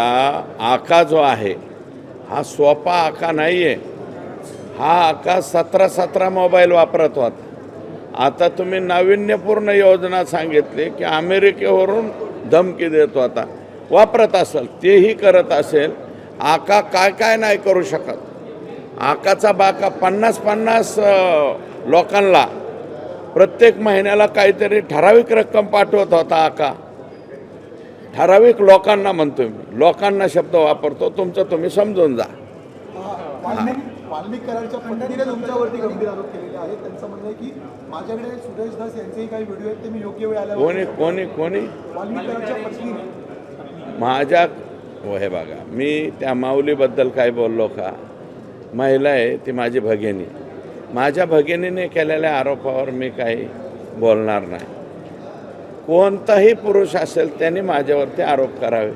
हा आका जो आहे हा सोपा आका नाही आहे हा आका सतरा सतरा मोबाईल वापरत होता. आता तुम्ही नाविन्यपूर्ण योजना सांगितली की अमेरिकेवरून धमकी देत होता. वापरत असेल तेही करत असेल. आका काय काय नाही करू शकत. आकाचा बाका पन्नास पन्नास लोकांना प्रत्येक महिन्याला काहीतरी ठराविक रक्कम पाठवत होता आका. ठराविक लोकांना म्हणतो मी. लोकांना शब्द वापरतो तुमचं तुम्ही समजून जा. वाल्मिक वाल्मिक कराडच्या पत्नीने तुमच्यावरती गंभीर आरोप केलेले आहेत. त्यांचं म्हणणं आहे की माझ्याकडे सुरेश दास यांचेही काही व्हिडिओ आहेत ते मी योग्य वेळ आल्यावर कोणी कोणी कोणी? वाल्मिक कराडच्या पत्नीने. माझ्या हो हे बघा मी त्या माऊलीबद्दल काय बोललो का? महिला आहे ती माझी भगिनी. माझ्या भगिनीने केलेल्या आरोपावर मी काही बोलणार नाही. कोणताही पुरुष असेल त्यांनी माझ्यावरती आरोप करावे.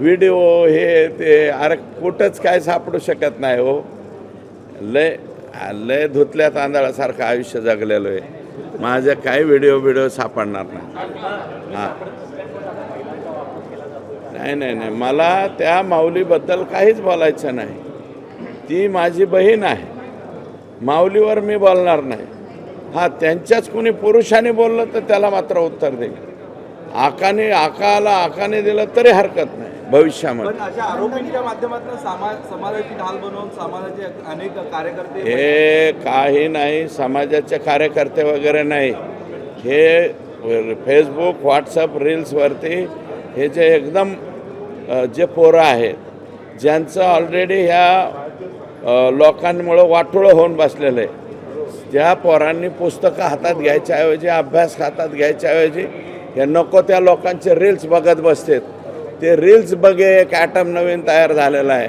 व्हिडिओ हे ते अरे कुठंच काय सापडू शकत नाही हो. लय लय धुतल्या तांदळासारखं आयुष्य जगलेलो आहे. माझं काय व्हिडिओ व्हिडिओ सापडणार नाही. हां. नाही नाही नाही. मला त्या माऊलीबद्दल काहीच बोलायचं नाही. ती माझी बहीण आहे. माऊलीवर मी बोलणार नाही. हां त्यांच्याच कोणी पुरुषाने बोललं तर त्याला मात्र उत्तर देईल आकाने आकाला आकाने दिलं तरी हरकत नाही. भविष्यामध्ये. पण अशा आरोपींच्या माध्यमातून समाज समाजाची ढाल बनवून समाजाचे अनेक कार्यकर्ते हे काही नाही समाजाचे कार्यकर्ते वगैरे नाही. हे फेसबुक व्हॉट्सअप रील्सवरती हे जे एकदम जे पोरं आहेत ज्यांचं ऑलरेडी ह्या लोकांमुळं वाटोळं होऊन बसलेलं आहे. ज्या पोरांनी पुस्तकं हातात घ्यायच्याऐवजी अभ्यास हातात घ्यायच्याऐवजी हे नको त्या लोकांचे रील्स बघत बसतात. ते रील्स बघे एक ॲटम नवीन तयार झालेला आहे.